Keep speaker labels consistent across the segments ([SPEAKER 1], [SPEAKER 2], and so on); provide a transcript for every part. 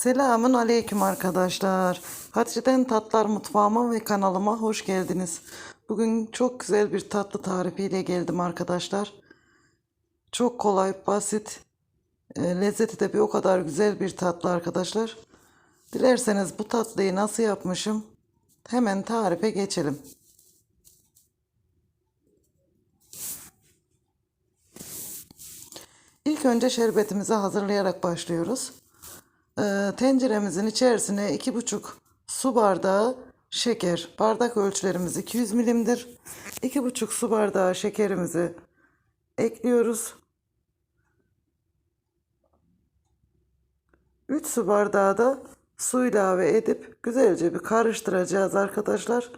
[SPEAKER 1] Selamun aleyküm arkadaşlar. Hatice'den Tatlar Mutfağıma ve kanalıma hoş geldiniz. Bugün çok güzel bir tatlı tarifiyle geldim arkadaşlar. Çok kolay, basit, e, lezzeti de bir o kadar güzel bir tatlı arkadaşlar. Dilerseniz bu tatlıyı nasıl yapmışım hemen tarife geçelim. İlk önce şerbetimizi hazırlayarak başlıyoruz. Ee, tenceremizin içerisine iki buçuk su bardağı şeker. Bardak ölçülerimiz 200 milimdir. İki buçuk su bardağı şekerimizi ekliyoruz. 3 su bardağı da su ilave edip güzelce bir karıştıracağız arkadaşlar.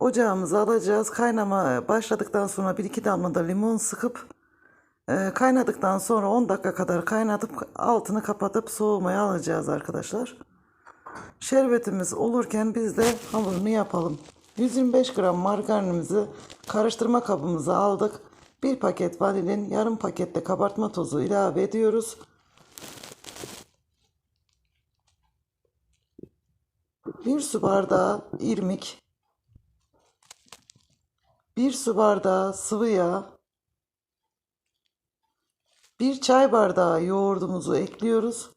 [SPEAKER 1] Ocağımızı alacağız. Kaynama başladıktan sonra 1-2 damla da limon sıkıp kaynadıktan sonra 10 dakika kadar kaynatıp altını kapatıp soğumaya alacağız arkadaşlar. Şerbetimiz olurken biz de hamurunu yapalım. 125 gram margarinimizi karıştırma kabımıza aldık. Bir paket vanilin, yarım pakette kabartma tozu ilave ediyoruz. Bir su bardağı irmik, bir su bardağı sıvı yağ, bir çay bardağı yoğurdumuzu ekliyoruz.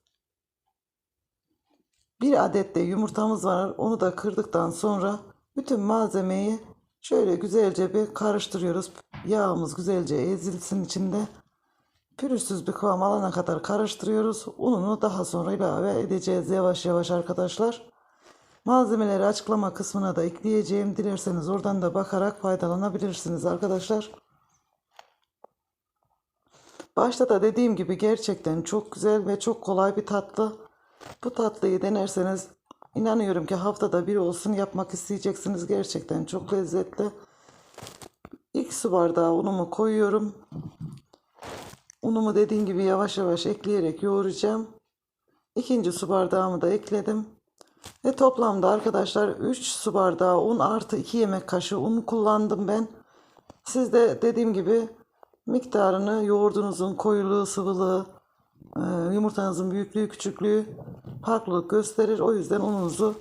[SPEAKER 1] Bir adet de yumurtamız var. Onu da kırdıktan sonra bütün malzemeyi şöyle güzelce bir karıştırıyoruz. Yağımız güzelce ezilsin içinde. Pürüzsüz bir kıvam alana kadar karıştırıyoruz. Ununu daha sonra ilave edeceğiz yavaş yavaş arkadaşlar. Malzemeleri açıklama kısmına da ekleyeceğim. Dilerseniz oradan da bakarak faydalanabilirsiniz arkadaşlar. Başta da dediğim gibi gerçekten çok güzel ve çok kolay bir tatlı. Bu tatlıyı denerseniz inanıyorum ki haftada bir olsun yapmak isteyeceksiniz. Gerçekten çok lezzetli. İlk su bardağı unumu koyuyorum. Unumu dediğim gibi yavaş yavaş ekleyerek yoğuracağım. İkinci su bardağımı da ekledim. Ve toplamda arkadaşlar 3 su bardağı un artı 2 yemek kaşığı un kullandım ben. Siz de dediğim gibi miktarını yoğurdunuzun koyuluğu, sıvılığı, e, yumurtanızın büyüklüğü, küçüklüğü farklılık gösterir. O yüzden ununuzu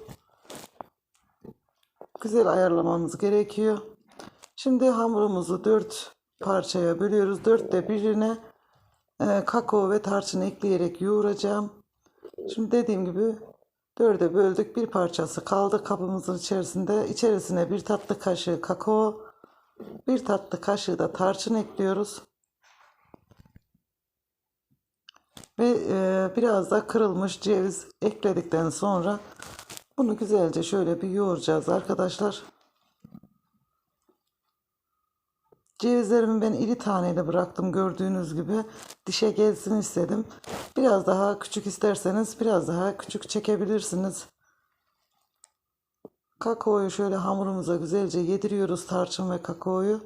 [SPEAKER 1] güzel ayarlamanız gerekiyor. Şimdi hamurumuzu 4 parçaya bölüyoruz. 4'te birine e, kakao ve tarçın ekleyerek yoğuracağım. Şimdi dediğim gibi dörde böldük. Bir parçası kaldı kabımızın içerisinde. İçerisine bir tatlı kaşığı kakao, bir tatlı kaşığı da tarçın ekliyoruz. Ve e, biraz da kırılmış ceviz ekledikten sonra bunu güzelce şöyle bir yoğuracağız arkadaşlar. Cevizlerimi ben iri taneli bıraktım gördüğünüz gibi. Dişe gelsin istedim. Biraz daha küçük isterseniz biraz daha küçük çekebilirsiniz. Kakaoyu şöyle hamurumuza güzelce yediriyoruz tarçın ve kakaoyu.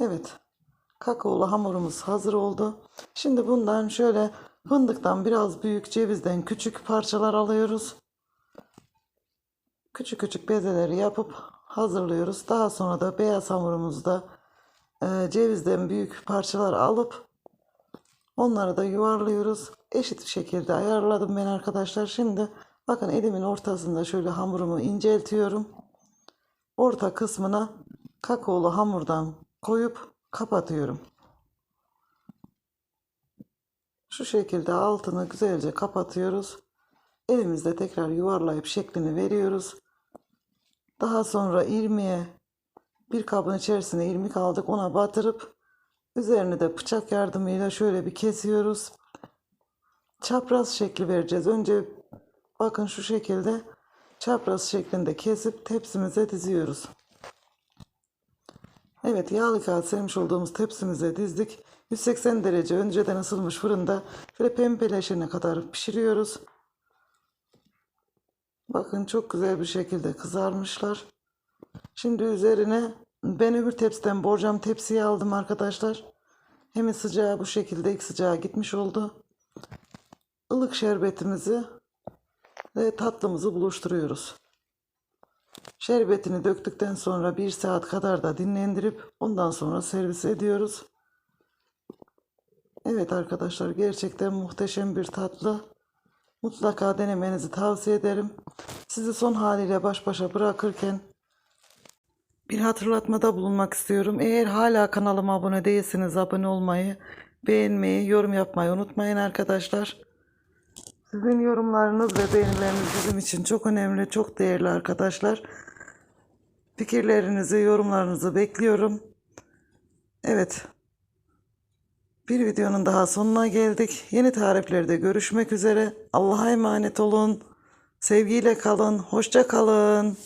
[SPEAKER 1] Evet. Kakaolu hamurumuz hazır oldu. Şimdi bundan şöyle fındıktan biraz büyük cevizden küçük parçalar alıyoruz. Küçük küçük bezeleri yapıp hazırlıyoruz. Daha sonra da beyaz hamurumuzda e, cevizden büyük parçalar alıp onları da yuvarlıyoruz. Eşit şekilde ayarladım ben arkadaşlar. Şimdi bakın elimin ortasında şöyle hamurumu inceltiyorum. Orta kısmına kakaolu hamurdan koyup kapatıyorum. Şu şekilde altını güzelce kapatıyoruz. Elimizde tekrar yuvarlayıp şeklini veriyoruz. Daha sonra irmiğe bir kabın içerisine irmik aldık ona batırıp üzerini de bıçak yardımıyla şöyle bir kesiyoruz. Çapraz şekli vereceğiz. Önce bakın şu şekilde çapraz şeklinde kesip tepsimize diziyoruz. Evet yağlı kağıt sermiş olduğumuz tepsimize dizdik. 180 derece önceden ısılmış fırında şöyle pembeleşene kadar pişiriyoruz. Bakın çok güzel bir şekilde kızarmışlar. Şimdi üzerine ben öbür tepsiden borcam tepsiyi aldım arkadaşlar. Hem sıcağı bu şekilde ilk sıcağı gitmiş oldu. Ilık şerbetimizi ve tatlımızı buluşturuyoruz. Şerbetini döktükten sonra bir saat kadar da dinlendirip ondan sonra servis ediyoruz. Evet arkadaşlar gerçekten muhteşem bir tatlı. Mutlaka denemenizi tavsiye ederim. Sizi son haliyle baş başa bırakırken bir hatırlatmada bulunmak istiyorum. Eğer hala kanalıma abone değilseniz abone olmayı, beğenmeyi, yorum yapmayı unutmayın arkadaşlar. Sizin yorumlarınız ve beğenileriniz bizim için çok önemli, çok değerli arkadaşlar. Fikirlerinizi, yorumlarınızı bekliyorum. Evet. Bir videonun daha sonuna geldik. Yeni tariflerde görüşmek üzere. Allah'a emanet olun. Sevgiyle kalın. Hoşça kalın.